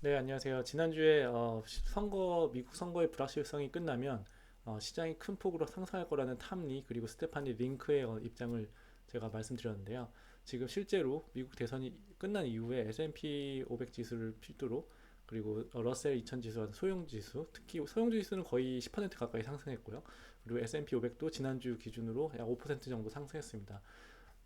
네, 안녕하세요. 지난주에 어, 시- 선거, 미국 선거의 불확실성이 끝나면 어, 시장이 큰 폭으로 상승할 거라는 탐리 그리고 스테파니 링크의 어, 입장을 제가 말씀드렸는데요. 지금 실제로 미국 대선이 끝난 이후에 S&P 500 지수를 필두로 그리고 어, 러셀 2000 지수와 소형 지수, 특히 소형 지수는 거의 10% 가까이 상승했고요. 그리고 S&P 500도 지난주 기준으로 약 5% 정도 상승했습니다.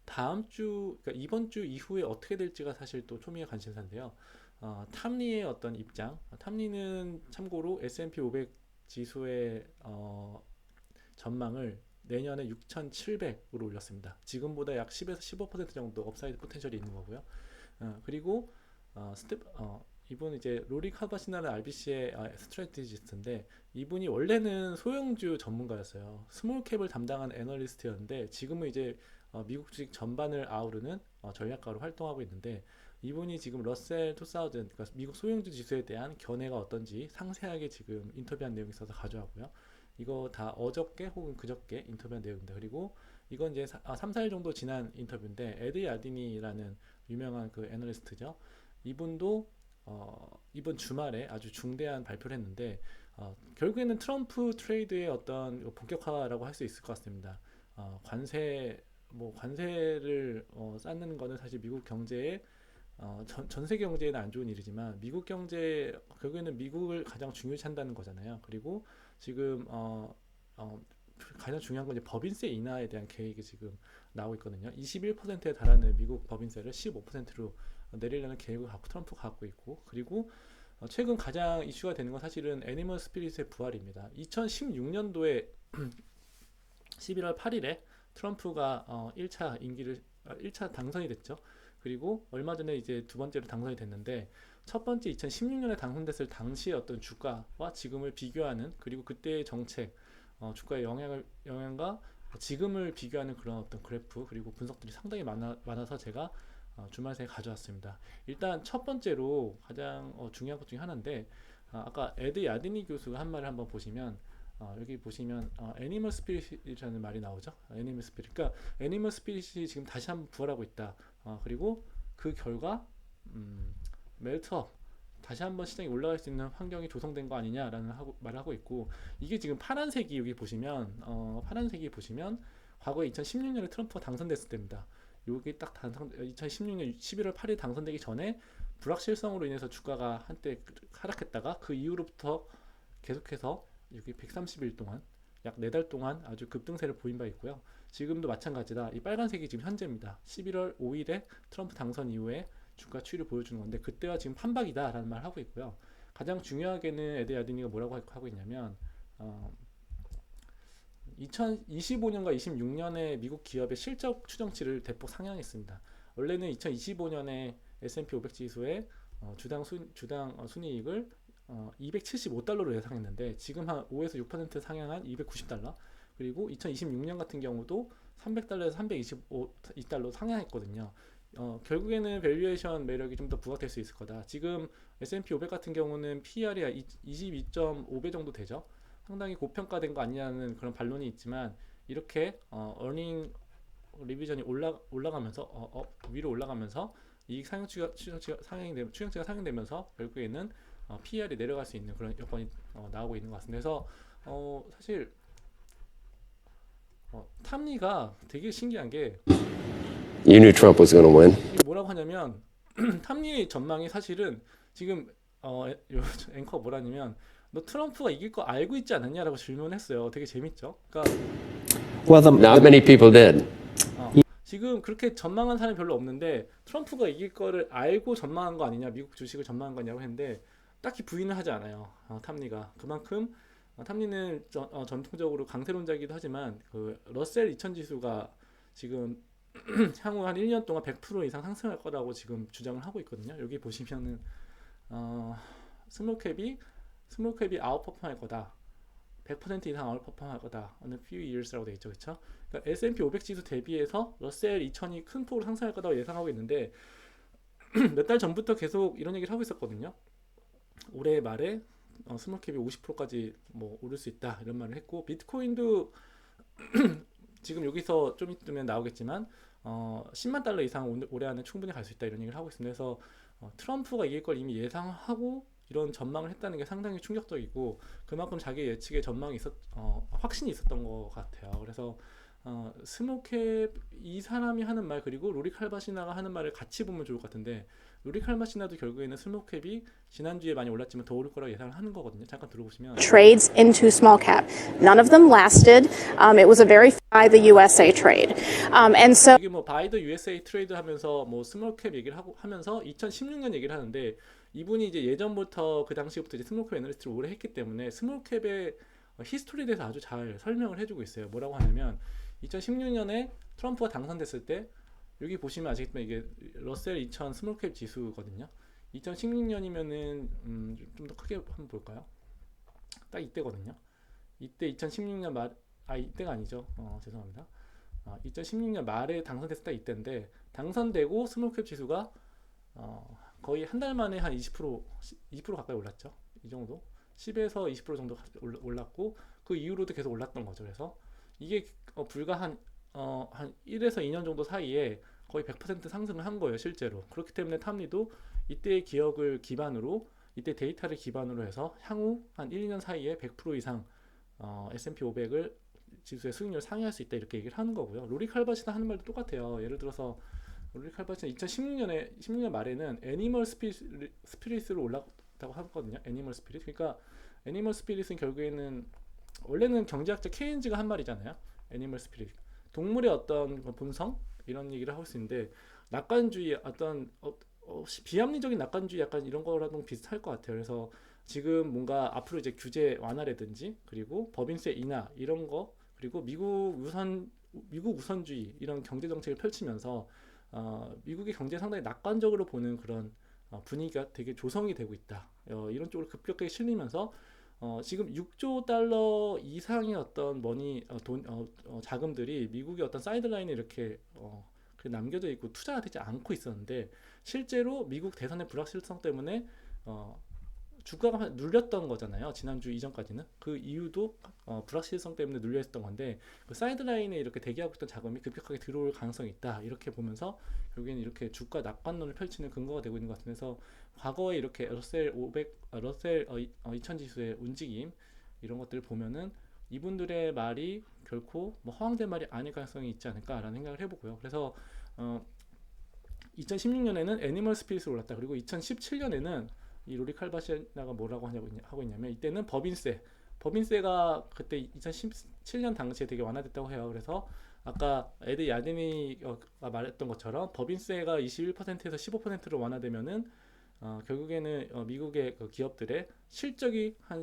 다음 주, 그러니까 이번 주 이후에 어떻게 될지가 사실 또 초미의 관심사인데요. 어, 탐리의 어떤 입장, 탐리는 참고로 S&P 500 지수의 어, 전망을 내년에 6,700으로 올렸습니다. 지금보다 약 10에서 15% 정도 업사이드 포텐셜이 있는 거고요. 어, 그리고 어, 스텝, 어, 이분 이제 로리 카바시나는 RBC의 아, 스트레티지스트인데 이분이 원래는 소형주 전문가였어요. 스몰캡을 담당한 애널리스트였는데 지금은 이제 어, 미국 주식 전반을 아우르는 어, 전략가로 활동하고 있는데 이분이 지금 러셀 2000, 그러니까 미국 소형주 지수에 대한 견해가 어떤지 상세하게 지금 인터뷰한 내용이 있어서 가져왔고요. 이거 다 어저께 혹은 그저께 인터뷰한 내용입니다. 그리고 이건 이제 사, 아, 3, 4일 정도 지난 인터뷰인데 에드 야디니라는 유명한 그 애널리스트죠. 이분도 어, 이번 주말에 아주 중대한 발표를 했는데 어, 결국에는 트럼프 트레이드의 어떤 본격화라고 할 수 있을 것 같습니다. 어, 관세 뭐 관세를 어, 쌓는 거는 사실 미국 경제에 어, 전, 전 세계 경제에는 안 좋은 일이지만 미국 경제 결국에는 미국을 가장 중요시 한다는 거잖아요. 그리고 지금 어, 어, 가장 중요한 건 이제 법인세 인하에 대한 계획이 지금 나오고 있거든요. 21%에 달하는 미국 법인세를 15%로 내리려는 계획을 갖고 트럼프가 갖고 있고 그리고 어, 최근 가장 이슈가 되는 건 사실은 애니멀 스피릿의 부활입니다. 2016년도에 11월 8일에 트럼프가 어, 1차 임기를 아, 1차 당선이 됐죠. 그리고 얼마 전에 이제 두 번째로 당선이 됐는데 첫 번째 2016년에 당선됐을 당시의 어떤 주가와 지금을 비교하는 그리고 그때의 정책 어, 주가의 영향을 영향과 지금을 비교하는 그런 어떤 그래프 그리고 분석들이 상당히 많아, 많아서 제가 어, 주말 새에 가져왔습니다. 일단 첫 번째로 가장 어, 중요한 것 중에 하나인데 아, 아까 에드 야디니 교수가 한 말을 한번 보시면 어, 여기 보시면 어, 애니멀 스피릿이라는 말이 나오죠. 애니멀 스피릿. 그러니까 애니멀 스피릿이 지금 다시 한번 부활하고 있다. 어, 그리고 그 결과 음, 멜트업 다시 한번 시장이 올라갈 수 있는 환경이 조성된 거 아니냐라는 하고, 말을 하고 있고 이게 지금 파란색이 여기 보시면 어, 파란색이 보시면 과거에 2016년에 트럼프가 당선됐을 때입니다. 여기 딱 당선 2016년 11월 8일 당선되기 전에 불확실성으로 인해서 주가가 한때 하락했다가 그 이후로부터 계속해서 여기 130일 동안 약 4달 동안 아주 급등세를 보인 바 있고요. 지금도 마찬가지다. 이 빨간색이 지금 현재입니다. 11월 5일에 트럼프 당선 이후에 주가 추이를 보여주는 건데 그때와 지금 판박이다라는 말을 하고 있고요. 가장 중요하게는 에드 야디니가 뭐라고 하고 있냐면 어, 2025년과 26년에 미국 기업의 실적 추정치를 대폭 상향했습니다. 원래는 2025년에 S&P 500 지수의 어, 주당 순, 주당 어, 순이익을 어, 275달러로 예상했는데 지금 한 5에서 6% 상향한 290달러 그리고 2026년 같은 경우도 300달러에서 325달러 상향했거든요. 어, 결국에는 밸류에이션 매력이 좀 더 부각될 수 있을 거다. 지금 S&P 500 같은 경우는 PER이 22.5배 정도 되죠. 상당히 고평가된 거 아니냐는 그런 반론이 있지만 이렇게 어, 어닝 리비전이 올라 올라가면서 어, 어, 위로 올라가면서 이익 상향치가 추정치가 상향이 추정치가 상향되면서 결국에는 어, PER이 내려갈 수 있는 그런 여건이 어, 나오고 있는 것 같습니다. 그래서 어, 사실 어, 탐리가 되게 신기한 게 You knew Trump was going to win. 이게 뭐라고 하냐면 탐리 전망이 사실은 지금 어, 요- 앵커 뭐라냐면 너 트럼프가 이길 거 알고 있지 않았냐라고 질문했어요. 되게 재밌죠. 그러니까 Well, the, Not many people did. 어, 지금 그렇게 전망한 사람이 별로 없는데 트럼프가 이길 거를 알고 전망한 거 아니냐, 미국 주식을 전망한 거냐고 했는데 딱히 부인을 하지 않아요. 어, 탐리가 그만큼 어, 탐리는 저- 어, 전통적으로 강세론자이기도 하지만 그 러셀 2000 지수가 지금 향후 한 1년 동안 100% 이상 상승할 거라고 지금 주장을 하고 있거든요. 여기 보시면은 어, 스몰캡이 스몰캡이 아웃퍼폼할 거다. 100% 이상 아웃퍼폼할 거다. 어느 few years라고 돼 있죠, 그렇죠? 그러니까 S&P 500 지수 대비해서 러셀 2000이 큰 폭으로 상승할 거라고 예상하고 있는데 몇 달 전부터 계속 이런 얘기를 하고 있었거든요. 올해 말에 어, 스몰캡이 50%까지 뭐 오를 수 있다 이런 말을 했고 비트코인도 지금 여기서 좀 있으면 나오겠지만 어, 10만 달러 이상 올- 올해 안에 충분히 갈 수 있다 이런 얘기를 하고 있습니다. 그래서 어, 트럼프가 이길 걸 이미 예상하고 이런 전망을 했다는 게 상당히 충격적이고 그만큼 자기 예측에 전망이 있었 어, 확신이 있었던 것 같아요. 그래서 어, 스모캡 이 사람이 하는 말 그리고 로리 칼바시나가 하는 말을 같이 보면 좋을 것 같은데 로리 칼바시나도 결국에는 스모캡이 지난주에 많이 올랐지만 더 오를 거라고 예상을 하는 거거든요. 잠깐 들어보시면 trades into small cap. None of them lasted. Um, it was a very by the USA trade. Um, and so 이게 뭐 바이더 USA 트레이드 하면서 뭐 스몰캡 얘기를 하고 하면서 2016년 얘기를 하는데 이분이 이제 예전부터 그 당시부터 이제 스몰캡 애널리스트를 오래 했기 때문에 스몰캡의 어, 히스토리에 대해서 아주 잘 설명을 해주고 있어요. 뭐라고 하냐면 2016년에 트럼프가 당선됐을 때 여기 보시면 아시겠지만 이게 러셀 2000 스몰캡 지수거든요. 2016년이면은 음, 좀 더 크게 한번 볼까요? 딱 이때거든요. 이때 2016년 말, 아 이때가 아니죠. 어, 죄송합니다. 아, 2016년 말에 당선됐을 때 이때인데 당선되고 스몰캡 지수가 어, 거의 한 달 만에 한 20% 20% 가까이 올랐죠. 이 정도 10에서 20% 정도 올랐고 그 이후로도 계속 올랐던 거죠. 그래서 이게 어, 불과 한 어, 한 1에서 2년 정도 사이에 거의 100% 상승을 한 거예요, 실제로. 그렇기 때문에 탐리도 이때의 기억을 기반으로 이때 데이터를 기반으로 해서 향후 한 1, 2년 사이에 100% 이상 어, S&P 500을 지수의 수익률 상회할 수 있다 이렇게 얘기를 하는 거고요. 로리 칼바시나 하는 말도 똑같아요. 예를 들어서 로리 칼바시나 2016년에 16년 말에는 애니멀 스피릿, 스피릿으로 올랐다고 하거든요. 애니멀 스피릿. 그러니까 애니멀 스피릿은 결국에는 원래는 경제학자 케인즈가 한 말이잖아요. 애니멀 스피릿. 동물의 어떤 그 본성 이런 얘기를 하고 있는데 낙관주의 어떤 어, 어, 시- 비합리적인 낙관주의 약간 이런 거랑도 비슷할 것 같아요. 그래서 지금 뭔가 앞으로 이제 규제 완화라든지 그리고 법인세 인하 이런 거 그리고 미국 우선 미국 우선주의 이런 경제 정책을 펼치면서 어, 미국의 경제 상당히 낙관적으로 보는 그런 어, 분위기가 되게 조성이 되고 있다. 어, 이런 쪽으로 급격하게 실리면서 어, 지금 6조 달러 이상의 어떤 머니 어, 돈 어, 어, 자금들이 미국의 어떤 사이드라인에 이렇게 어, 그 남겨져 있고 투자가 되지 않고 있었는데 실제로 미국 대선의 불확실성 때문에 어, 주가가 눌렸던 거잖아요. 지난주 이전까지는 그 이유도 어, 불확실성 때문에 눌려 있었던 건데 그 사이드라인에 이렇게 대기하고 있던 자금이 급격하게 들어올 가능성이 있다. 이렇게 보면서 결국에는 이렇게 주가 낙관론을 펼치는 근거가 되고 있는 것 같은데서 과거에 이렇게 러셀 500, 아, 러셀 어, 이- 어, 2000 지수의 움직임 이런 것들을 보면은 이분들의 말이 결코 뭐 허황된 말이 아닐 가능성이 있지 않을까라는 생각을 해보고요. 그래서 어, 2016년에는 애니멀 스피릿으로 올랐다. 그리고 2017년에는 이 로리 칼바시나가 뭐라고 하냐고 하고 있냐면 이때는 법인세 법인세가 그때 2017년 당시에 되게 완화됐다고 해요. 그래서 아까 에드 야드니가 말했던 것처럼 법인세가 21%에서 15%로 완화되면은 어, 결국에는 어, 미국의 그 기업들의 실적이 한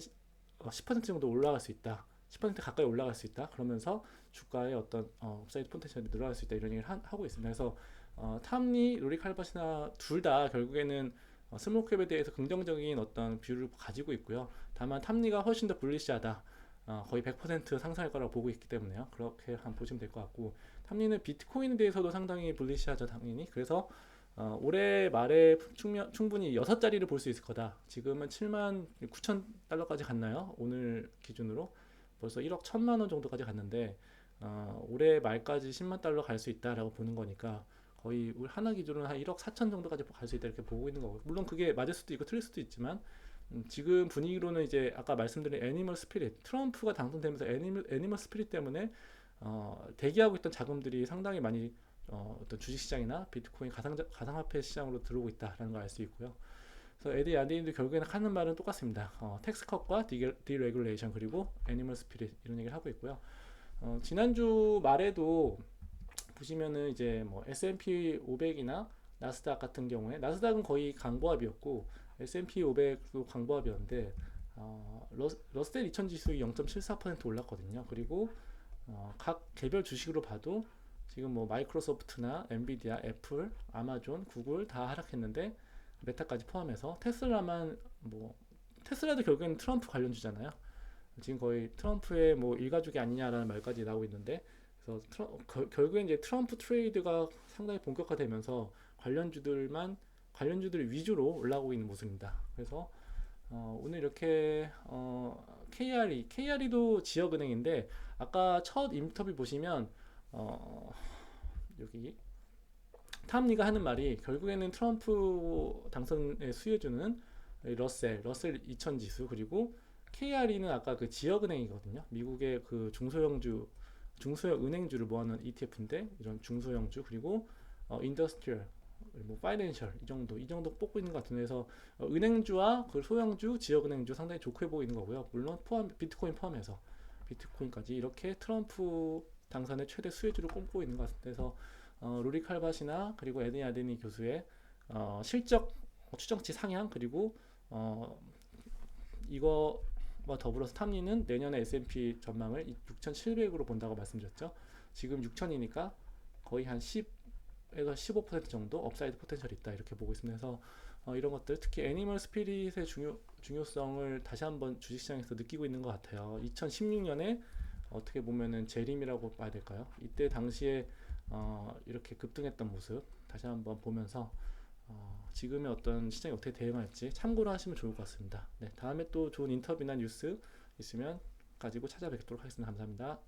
10% 정도 올라갈 수 있다. 10% 가까이 올라갈 수 있다. 그러면서 주가의 어떤 어, 업사이드 포텐셜이 늘어날 수 있다. 이런 얘기를 하, 하고 있습니다. 그래서 어, 탐리, 로리 칼바시나 둘 다 결국에는 어, 스몰캡에 대해서 긍정적인 어떤 뷰를 가지고 있고요. 다만 탐리가 훨씬 더 불리시하다. 어, 거의 100% 상승할 거라고 보고 있기 때문에요. 그렇게 한번 보시면 될 것 같고 탐리는 비트코인에 대해서도 상당히 불리시하죠, 당연히. 그래서 어, 올해 말에 충면, 충분히 여섯 자리를 볼 수 있을 거다. 지금은 7만 9천 달러까지 갔나요? 오늘 기준으로 벌써 1억 1천만 원 정도까지 갔는데 어, 올해 말까지 10만 달러 갈 수 있다라고 보는 거니까 거의 우리 하나 기준으로 한 1억 4천 정도까지 갈 수 있다 이렇게 보고 있는 거고 물론 그게 맞을 수도 있고 틀릴 수도 있지만 음, 지금 분위기로는 이제 아까 말씀드린 애니멀 스피릿 트럼프가 당선되면서 애니멀, 애니멀 스피릿 때문에 어, 대기하고 있던 자금들이 상당히 많이 어, 어떤 주식시장이나 비트코인 가상, 가상화폐 시장으로 들어오고 있다라는 걸 알 수 있고요. 그래서 에디 야디님도 결국에는 하는 말은 똑같습니다. 어, 텍스컷과 디레귤레이션 그리고 애니멀 스피릿 이런 얘기를 하고 있고요. 어, 지난주 말에도 보시면은 이제 뭐 S&P 500이나 나스닥 같은 경우에 나스닥은 거의 강보합이었고 S&P 500도 강보합이었는데 어, 러, 러셀 2000 지수가 0.74% 올랐거든요. 그리고 어, 각 개별 주식으로 봐도 지금 뭐 마이크로소프트나 엔비디아, 애플, 아마존, 구글 다 하락했는데 메타까지 포함해서 테슬라만 뭐 테슬라도 결국에는 트럼프 관련주잖아요. 지금 거의 트럼프의 뭐 일가족이 아니냐라는 말까지 나오고 있는데 그래서 트럼, 겨- 결국엔 이제 트럼프 트레이드가 상당히 본격화되면서 관련주들만 관련주들 위주로 올라오고 있는 모습입니다. 그래서 어, 오늘 이렇게 어, KRE, KRE도 지역은행인데 아까 첫 인터뷰 보시면 어, 여기 탐리가 하는 말이 결국에는 트럼프 당선의 수혜주는 러셀, 러셀 2000 지수 그리고 KRE는 아까 그 지역은행이거든요. 미국의 그 중소형주, 중소형 은행주를 모아놓은 ETF인데 이런 중소형주 그리고 어, 인더스트리얼, 뭐 파이낸셜 이 정도 이 정도 뽑고 있는 것 같은데 그래서 어, 은행주와 그 소형주, 지역은행주 상당히 좋게 보이는 거고요. 물론 포함 비트코인 포함해서 비트코인까지 이렇게 트럼프 당선의 최대 수혜주를 꼽고 있는 것 같은데 그래서 어, 루리 칼바시나 그리고 에드니 아데니 교수의 어, 실적 추정치 상향 그리고 어, 이거 와 더불어서 탐리는 내년에 S&P 전망을 6,700으로 본다고 말씀드렸죠. 지금 6,000이니까 거의 한 10에서 15% 정도 업사이드 포텐셜이 있다 이렇게 보고 있습니다. 그래서 어, 이런 것들 특히 애니멀 스피릿의 중요 중요성을 다시 한번 주식시장에서 느끼고 있는 것 같아요. 2016년에 어떻게 보면은 재림이라고 봐야 될까요? 이때 당시에 어, 이렇게 급등했던 모습 다시 한번 보면서 어, 지금의 어떤 시장이 어떻게 대응할지 참고로 하시면 좋을 것 같습니다. 네, 다음에 또 좋은 인터뷰나 뉴스 있으면 가지고 찾아뵙도록 하겠습니다. 감사합니다.